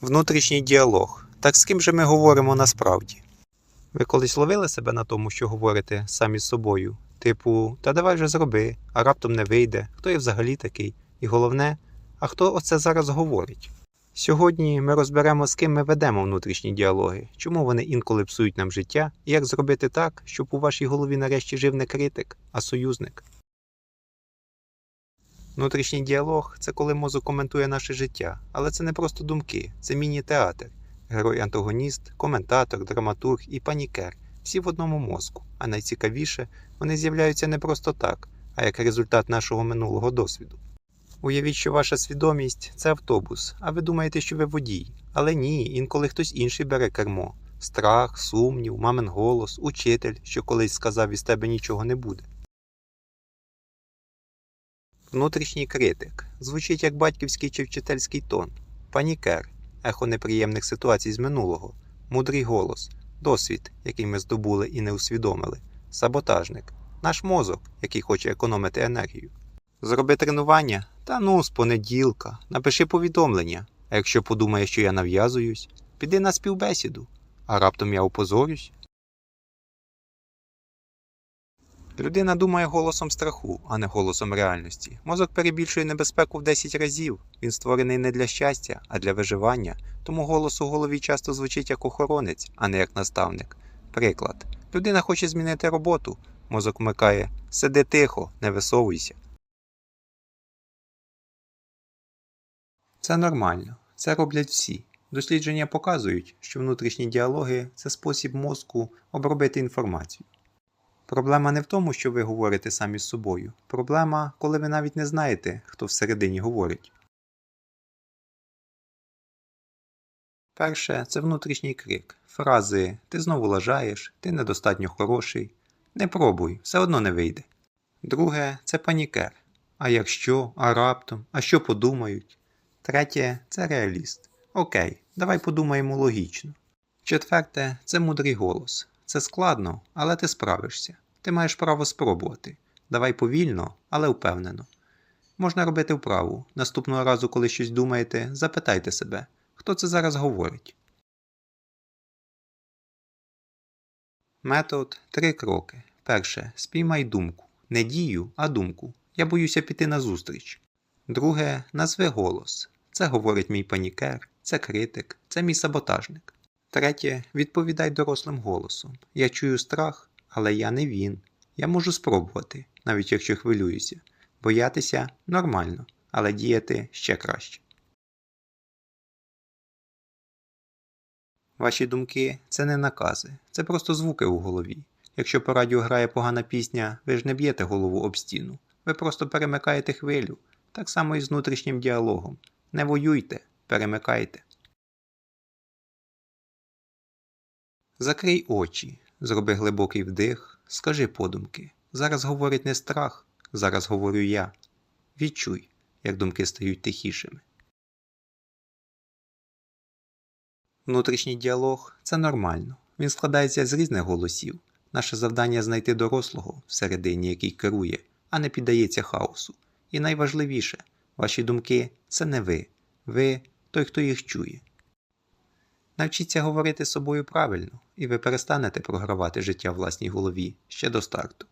Внутрішній діалог. Так з ким же ми говоримо насправді? Ви колись ловили себе на тому, що говорите самі з собою? Типу, та давай вже зроби, а раптом не вийде, хто я взагалі такий? І головне, а хто оце зараз говорить? Сьогодні ми розберемо, з ким ми ведемо внутрішні діалоги, чому вони інколи псують нам життя, і як зробити так, щоб у вашій голові нарешті жив не критик, а союзник. Внутрішній діалог це коли мозок коментує наше життя, але це не просто думки, це міні-театр. Герой-антагоніст, коментатор, драматург і панікер всі в одному мозку. А найцікавіше, вони з'являються не просто так, а як результат нашого минулого досвіду. Уявіть, що ваша свідомість це автобус, а ви думаєте, що ви водій. Але ні, інколи хтось інший бере кермо. Страх, сумнів, мамин голос, учитель, що колись сказав із тебе нічого не буде. Внутрішній критик. Звучить як батьківський чи вчительський тон, панікер, ехо неприємних ситуацій з минулого, мудрий голос, досвід, який ми здобули і не усвідомили, саботажник, наш мозок, який хоче економити енергію. Зроби тренування? Та ну, з понеділка, напиши повідомлення. А якщо подумає, що я нав'язуюсь, піди на співбесіду, а раптом я опозорюсь. Людина думає голосом страху, а не голосом реальності. Мозок перебільшує небезпеку в 10 разів. Він створений не для щастя, а для виживання. Тому голос у голові часто звучить як охоронець, а не як наставник. Приклад: людина хоче змінити роботу. Мозок вмикає Сиди тихо, не висовуйся. Це нормально. Це роблять всі. Дослідження показують, що внутрішні діалоги це спосіб мозку обробити інформацію. Проблема не в тому, що ви говорите самі з собою. Проблема, коли ви навіть не знаєте, хто всередині говорить. Перше це внутрішній крик. Фрази Ти знову лажаєш, ти недостатньо хороший. Не пробуй, все одно не вийде. Друге це панікер. А якщо, а раптом, а що подумають? Третє це реаліст. Окей, давай подумаємо логічно. Четверте це мудрий голос. Це складно, але ти справишся. Ти маєш право спробувати. Давай повільно, але впевнено. Можна робити вправу. Наступного разу, коли щось думаєте, запитайте себе, хто це зараз говорить. Метод три кроки. Перше. Спіймай думку. Не дію, а думку. Я боюся піти на зустріч. Друге. Назви голос. Це говорить мій панікер, це критик, це мій саботажник. Третє. Відповідай дорослим голосом. Я чую страх, але я не він. Я можу спробувати, навіть якщо хвилююся. Боятися нормально, але діяти ще краще. Ваші думки це не накази, це просто звуки у голові. Якщо по радіо грає погана пісня, ви ж не б'єте голову об стіну. Ви просто перемикаєте хвилю. Так само і з внутрішнім діалогом. Не воюйте, перемикайте. Закрий очі, зроби глибокий вдих, скажи подумки. Зараз говорить не страх, зараз говорю я. Відчуй, як думки стають тихішими. Внутрішній діалог це нормально. Він складається з різних голосів. Наше завдання знайти дорослого всередині, який керує, а не піддається хаосу. І найважливіше, ваші думки це не ви. Ви той, хто їх чує. Навчіться говорити з собою правильно, і ви перестанете програвати життя власній голові ще до старту.